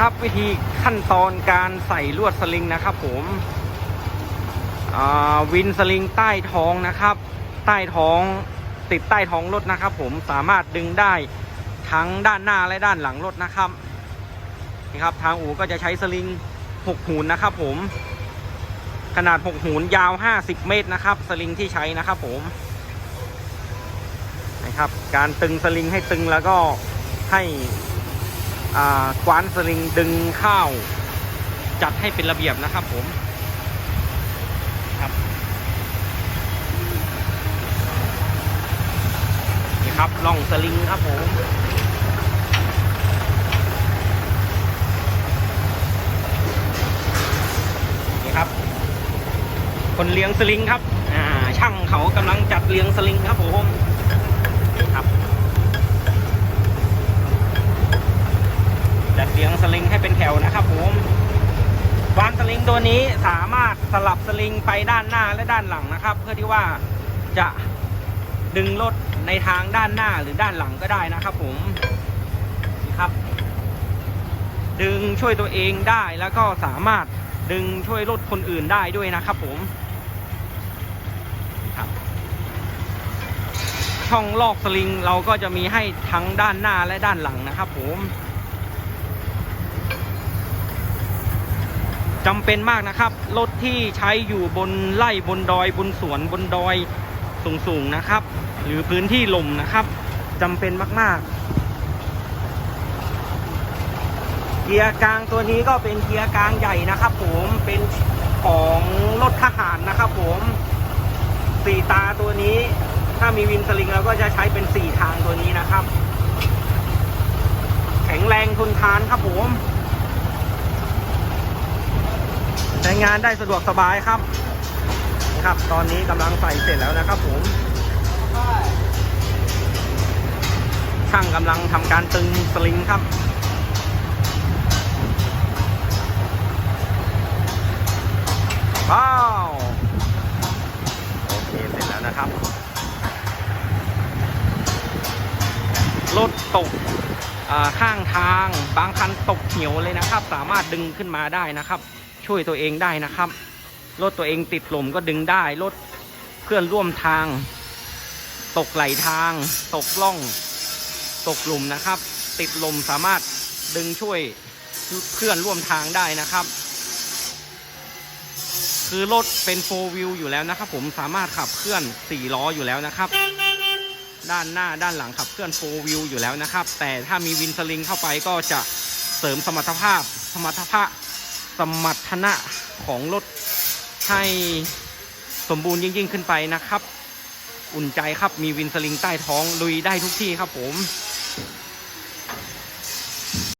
นะครับ วิธีขั้นตอนการใส่ลวดสลิงนะครับ ผมวินสลิงใต้ท้องนะครับ ใต้ท้องติดใต้ท้องรถนะครับ ผมสามารถดึงได้ทั้งด้านหน้าและด้านหลังรถนะครับนี่ครับ ทางอู่ก็จะใช้สลิงหกหูนนะครับ ผม ขนาดหกหูนยาว 50 เมตรนะครับ สลิงที่ใช้นะครับ ผมนะครับ การตึงสลิงให้ตึงแล้วก็ให้ กวานสลิงดึงข้าว จัดให้เป็นระเบียบนะครับผมครับนี่ครับล่องสลิงครับผมนี่ครับ คนเลี้ยงสลิงครับ อ่าช่างเขากำลังจัดเลี้ยงสลิงครับผมครับ จัด เลี้ยงสลิงให้เป็นแถวนะครับผมวานสลิงตัวนี้สามารถสลับสลิงไปด้านหน้าและด้านหลังนะครับ เพื่อที่ว่าจะดึงรถในทางด้านหน้าหรือด้านหลังก็ได้นะครับ ผมนี่ครับ ดึงช่วยตัวเองได้แล้วก็สามารถดึงช่วยรถคนอื่นได้ด้วยนะครับ ผมครับ ช่องลอกสลิงเราก็จะมีให้ทั้งด้านหน้าและด้านหลังนะครับ ผม จำเป็นมากนะครับ รถที่ใช้อยู่บนไร่บนดอย บนสวนบนดอยสูงๆนะครับ หรือพื้นที่ลมนะครับจำเป็นมากๆ เกียร์กลางตัวนี้ก็เป็นเกียร์กลางใหญ่นะครับ ผมเป็นของรถทหารนะครับผมสี่ตาตัวนี้ ถ้ามีวินสลิงเราก็จะใช้เป็นสี่ทางตัวนี้นะครับ แข็งแรงทนทานครับผมใช้ งานได้สะดวกสบายครับ ครับ ตอนนี้กำลังใส่เสร็จแล้วนะครับผม ช่างกำลังทำการตึงสลิงครับว้าวโอเคเสร็จแล้วนะครับรถตกข้างทางบางคันตกเหี่ยวเลยนะครับ สามารถดึงขึ้นมาได้นะครับ ช่วยตัวเองได้นะครับ รถตัวเองติดลมก็ดึงได้ รถเพื่อนร่วมทาง ตกไหลทาง ตกล่อง ตกหลุมนะครับ ติดลมสามารถดึงช่วยเพื่อนร่วมทางได้นะครับ คือรถเป็นโฟวิวอยู่แล้วนะครับ ผมสามารถขับเคลื่อน4ล้ออยู่แล้วนะครับ ด้านหน้าด้านหลังขับเคลื่อนโฟวิวอยู่แล้วนะครับ แต่ถ้ามีวินสลิงเข้าไปก็จะเสริมสมรรถภาพสมรรถภาพ สมรรถนะของรถให้สมบูรณ์ยิ่ง ๆ ขึ้นไปนะครับ อุ่นใจครับมีวินสลิงใต้ท้องลุยได้ทุกที่ครับผม